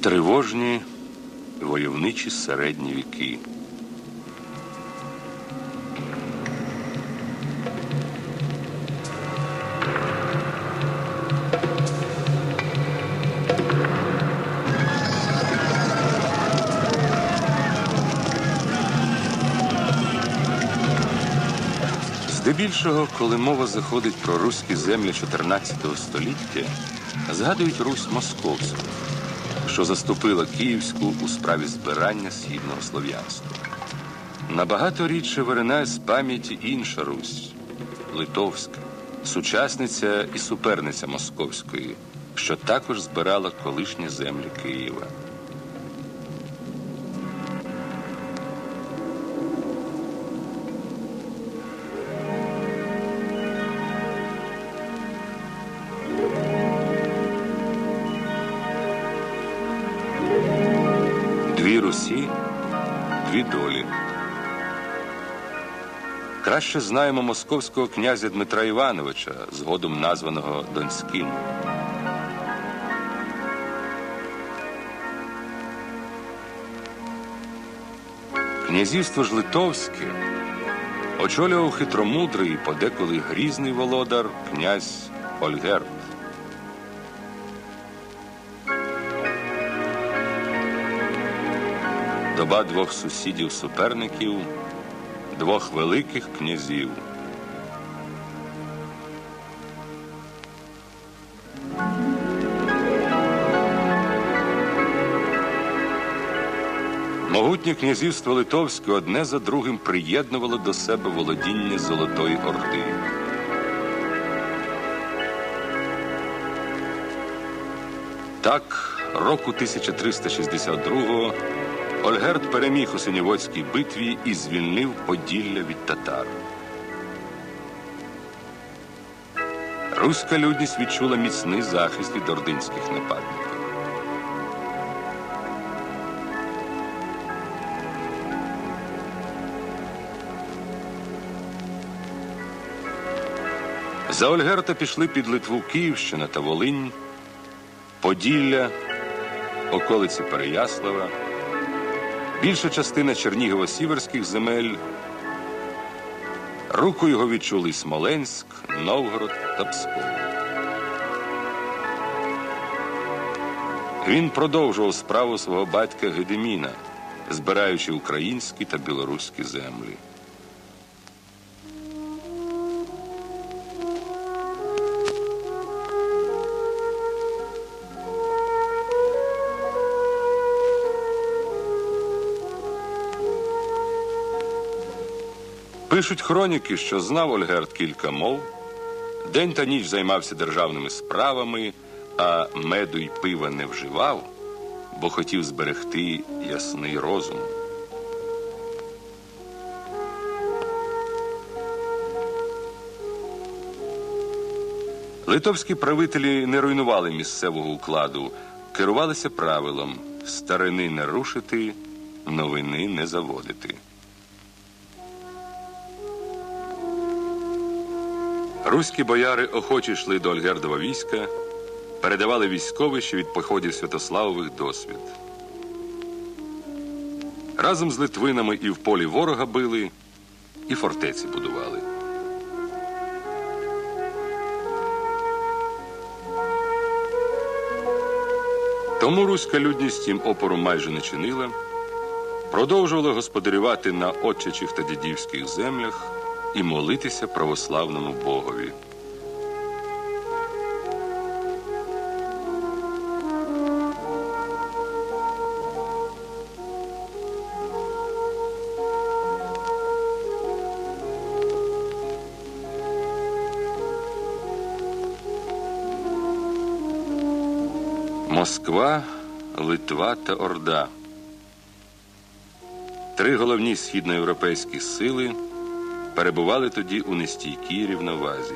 Тривожні войовничі середні віки. Здебільшого, коли мова заходить про руські землі 14 століття, згадують Русь Московську, що заступила Київську у справі збирання східного слов'янства. Набагато рідше виринає з пам'яті інша Русь Литовська, сучасниця і суперниця Московської, що також збирала колишні землі Києва. Дві Русі, дві долі. Краще знаємо московського князя Дмитра Івановича, згодом названого Донським. Князівство ж Литовське очолював хитромудрий, і подеколи грізний володар князь Ольгерт. Доба двох сусідів-суперників, двох великих князів. Могутнє князівство Литовське одне за другим приєднувало до себе володіння Золотої Орди. Так, року 1362-го Ольгерт переміг у Синіводській битві і звільнив Поділля від татар. Руська людність відчула міцний захист від ординських нападників. За Ольгерта пішли під Литву Київщина та Волинь, Поділля, околиці Переяслава, більша частина Чернігово-Сіверських земель. Руку його відчули Смоленськ, Новгород та Псков. Він продовжував справу свого батька Гедеміна, збираючи українські та білоруські землі. Пишуть хроніки, що знав Ольгерт кілька мов, день та ніч займався державними справами, а меду й пива не вживав, бо хотів зберегти ясний розум. Литовські правителі не руйнували місцевого укладу, керувалися правилом старини не рушити, новини не заводити. Руські бояри охоче йшли до Ольгердова війська, передавали військовище від походів Святославових досвід. Разом з Литвинами і в полі ворога били, і фортеці будували. Тому руська людність їм опору майже не чинила, продовжувала господарювати на отчачих та дідівських землях і молитися православному Богові. Москва, Литва та Орда. Три головні східноєвропейські сили перебували тоді у нестійкій рівновазі.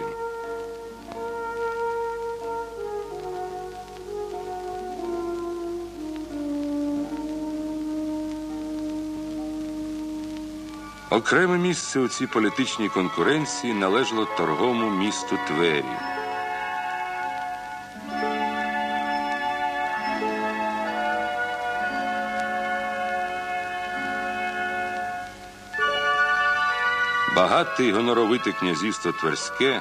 Окреме місце у цій політичній конкуренції належало торговому місту Твері. Багате й гоноровите князівство Тверське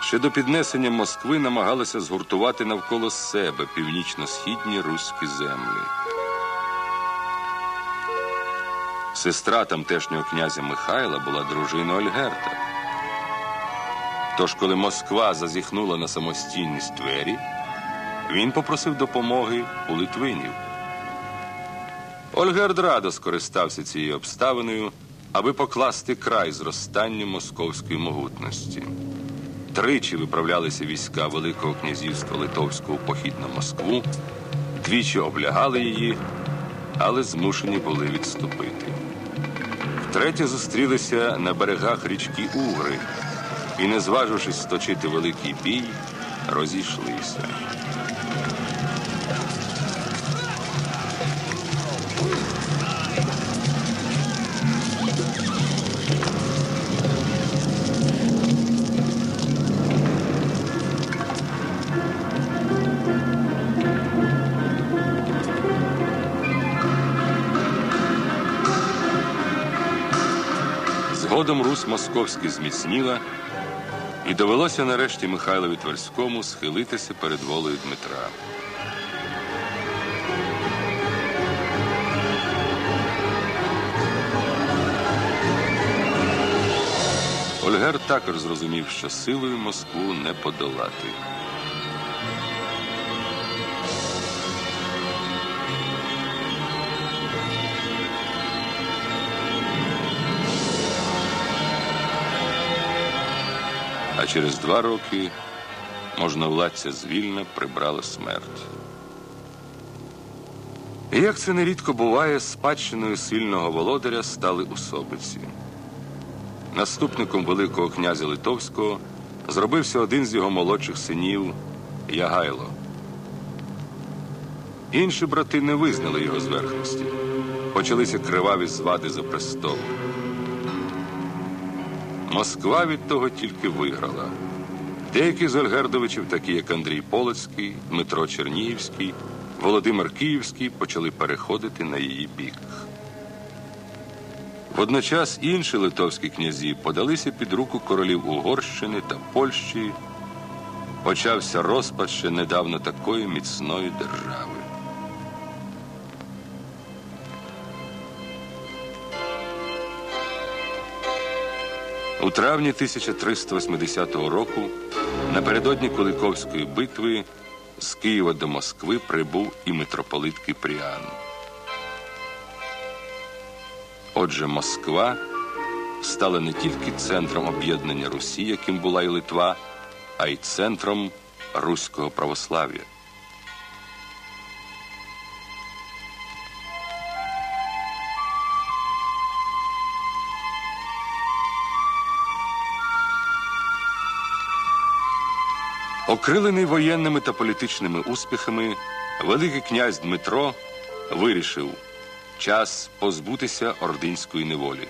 ще до піднесення Москви намагалося згуртувати навколо себе північно-східні руські землі. Сестра тамтешнього князя Михайла була дружиною Ольгерта. Тож, коли Москва зазіхнула на самостійність Твері, він попросив допомоги у Литвинів. Ольгерд радо скористався цією обставиною, аби покласти край зростанню московської могутності. Тричі виправлялися війська Великого князівства Литовського похід на Москву, двічі облягали її, але змушені були відступити. Втретє зустрілися на берегах річки Угри і, не зважившись сточити великий бій, розійшлися. Згодом Русь московська зміцніла, і довелося нарешті Михайлові Тверському схилитися перед волею Дмитра. Ольгер також зрозумів, що силою Москву не подолати. Через два роки можновладця звільна прибрала смерть. Як це нерідко буває, спадщиною сильного володаря стали особиці. Наступником Великого князя Литовського зробився один з його молодших синів Ягайло. Інші брати не визнали його зверхності. Почалися криваві звади за престол. Москва від того тільки виграла. Деякі з Ольгердовичів, такі як Андрій Полоцький, Дмитро Чернігівський, Володимир Київський, почали переходити на її бік. Водночас інші литовські князі подалися під руку королів Угорщини та Польщі. Почався розпад ще недавно такої міцної держави. У травні 1380 року, напередодні Куликовської битви, з Києва до Москви прибув і митрополит Кипріан. Отже, Москва стала не тільки центром об'єднання Русі, яким була і Литва, а й центром руського православ'я. Окрилений воєнними та політичними успіхами, Великий князь Дмитро вирішив час позбутися ординської неволі.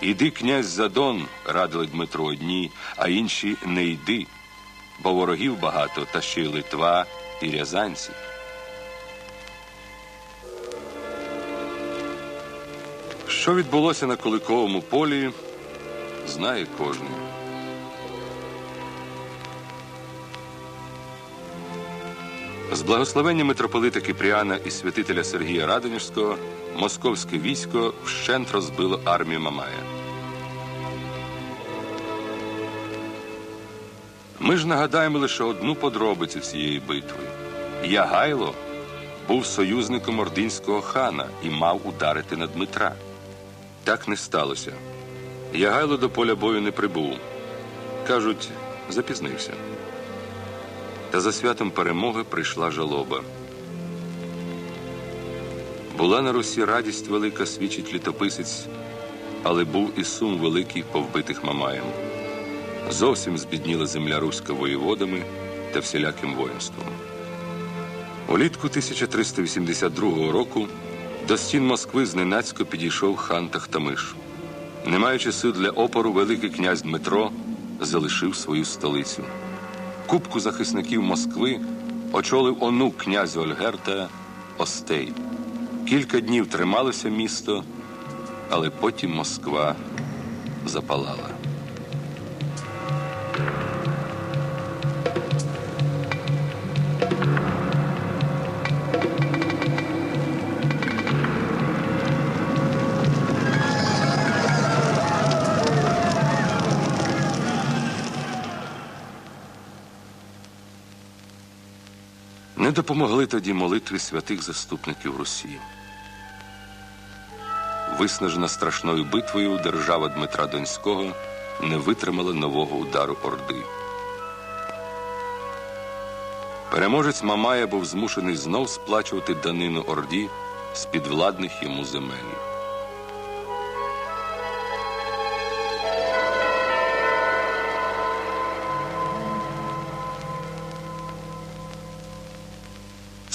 Іди, князь Задон, радили Дмитро одні, а інші не йди, бо ворогів багато, та ще й Литва і рязанці. Що відбулося на Куликовому полі, знає кожен. З благословення митрополита Кипріана і святителя Сергія Радонежського московське військо вщент розбило армію Мамая. Ми ж нагадаємо лише одну подробицю цієї битви. Ягайло був союзником ординського хана і мав ударити на Дмитра. Так не сталося. Ягайло до поля бою не прибув. Кажуть, запізнився. Та за святом перемоги прийшла жалоба. Була на Русі радість велика, свідчить літописець, але був і сум великий по вбитих Мамаєм. Зовсім збідніла земля руська воєводами та всіляким воїнством. Улітку 1382 року до стін Москви зненацько підійшов хан Тахтамиш. Не маючи сил для опору, Великий князь Дмитро залишив свою столицю. Кубку захисників Москви очолив онук князя Ольгерта Остей. Кілька днів трималося місто, але потім Москва запалала. Допомогли тоді молитви святих заступників Русі. Виснажена страшною битвою, держава Дмитра Донського не витримала нового удару Орди. Переможець Мамая був змушений знов сплачувати данину Орді з підвладних йому земель.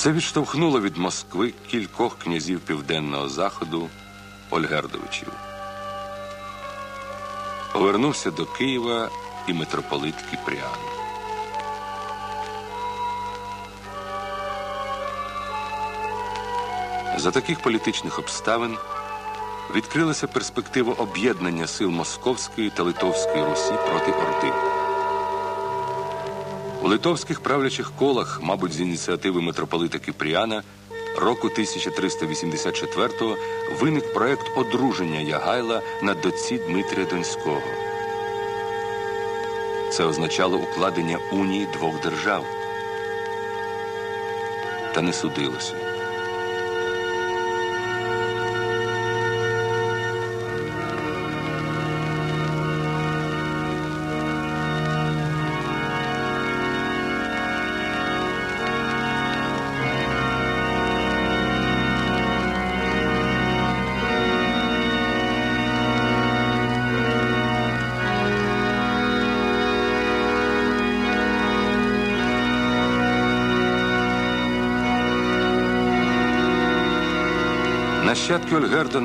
Це відштовхнуло від Москви кількох князів південного заходу Ольгердовичів. Повернувся до Києва і митрополит Кіпріан. За таких політичних обставин відкрилася перспектива об'єднання сил Московської та Литовської Русі проти Орди. У литовських правлячих колах, мабуть, з ініціативи митрополита Кіпріана, року 1384-го виник проект одруження Ягайла на доці Дмитрія Донського. Це означало укладення унії двох держав. Та не судилося. Нащадки Ольгерда